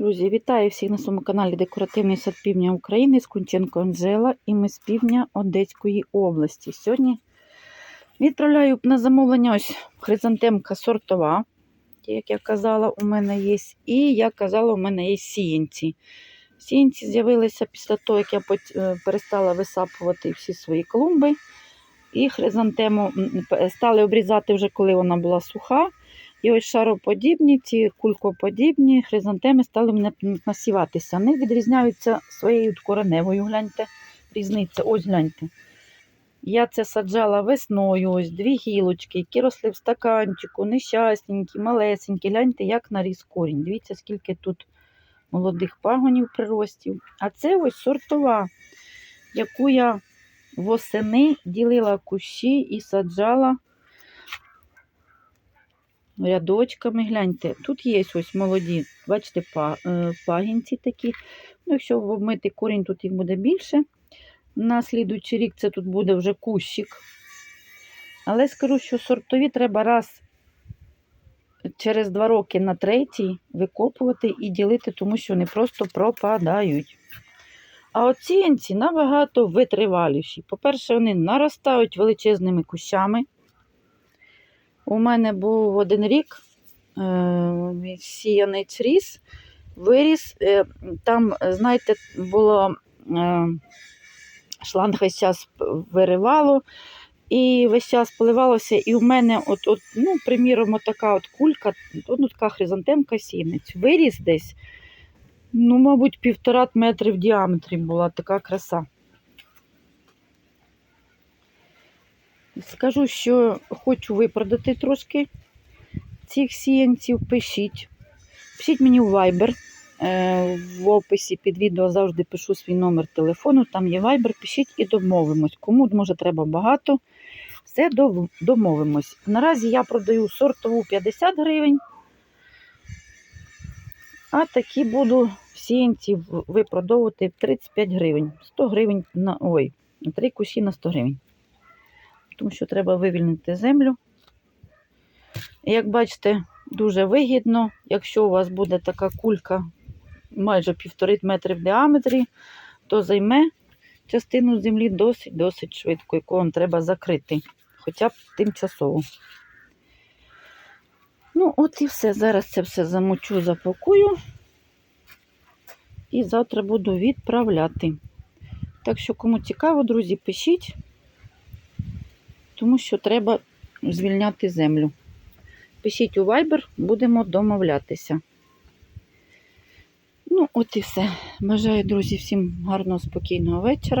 Друзі, вітаю всіх на своєму каналі Декоративний сад Півдня України з Кунченко Анжела і ми з півдня Одеської області. Сьогодні відправляю на замовлення ось хризантемка сортова, як я казала, у мене є. І я казала, у мене є сіянці. Сіянці з'явилися після того, як я е, перестала висапувати всі свої клумби. І хризантему стали обрізати вже, коли вона була суха. І ось шароподібні, ці кулькоподібні хризантеми стали насіватися. Вони відрізняються своєю кореневою. Гляньте, різниця. Ось гляньте. Я це саджала весною, ось дві гілочки, які росли в стаканчику, нещасненькі, малесенькі. Гляньте, як наріс корінь. Дивіться, скільки тут молодих пагонів приростів. А це ось сортова, яку я восени ділила кущі і саджала рядочками. Гляньте, тут є ось молоді, бачите, е, пагінці такі. Ну, якщо обмити корінь, тут їх буде більше. На слідуючий рік це тут буде вже кущик. Але скажу, що сортові треба раз через два роки на третій викопувати і ділити, тому що вони просто пропадають. А оціянці набагато витриваліші. По-перше, вони наростають величезними кущами. У мене був один рік е, сіяний ріс, виріс. Е, там, знаєте, було е, шланг весь час виривало і весь час поливалося. І у мене, от, от, ну, приміром, така от кулька, ну, така хризантемка сінець. Виріс десь, ну, мабуть, півтора метри в діаметрі була така краса. Скажу, що хочу випродати трошки цих сіянців. Пишіть. Пишіть мені в Viber. Е, В описі під відео завжди пишу свій номер телефону. Там є Viber. Пишіть і домовимось. Кому може треба багато. Все домовимось. Наразі я продаю сортову 50 гривень. А такі буду сіянці випродовувати 35 гривень. 100 гривень на ой, три кущі на 100 гривень тому що треба вивільнити землю. Як бачите, дуже вигідно, якщо у вас буде така кулька майже півтори метри в діаметрі, то займе частину землі досить-досить швидко, яку вам треба закрити, хоча б тимчасово. Ну, от і все. Зараз це все замочу, запакую. І завтра буду відправляти. Так що, кому цікаво, друзі, пишіть тому що треба звільняти землю. Пишіть у Viber, будемо домовлятися. Ну, от і все. Бажаю, друзі, всім гарного, спокійного вечора.